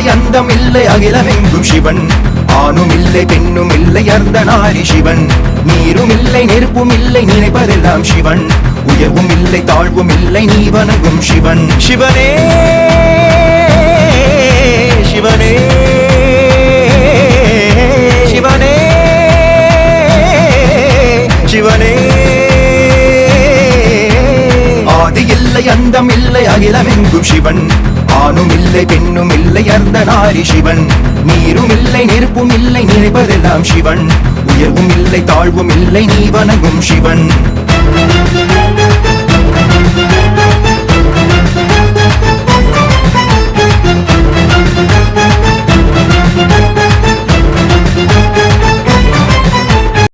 இல்லை அந்தம் இல்லை அகிலமெங்கும் சிவன். ஆணும் இல்லை பெண்ணும் இல்லை அர்த்த நாரி சிவன். நீரும் இல்லை நெருப்பும் இல்லை நினைப்பதெல்லாம் சிவன். உயர்வும் இல்லை தாழ்வும் இல்லை நீ வணங்கும் சிவன். சிவனே சிவனே சிவனே சிவனே. ஆதி இல்லை அந்தம் இல்லை அகிலமெங்கும் சிவன். ஆணும் இல்லை பெண்ணும் இல்லை அர்த்த நாரி சிவன். நீரும் இல்லை நெருப்பும் இல்லை நினைப்பதெல்லாம் சிவன். உயர்வும் இல்லை தாழ்வும் இல்லை நீ வணங்கும் சிவன்.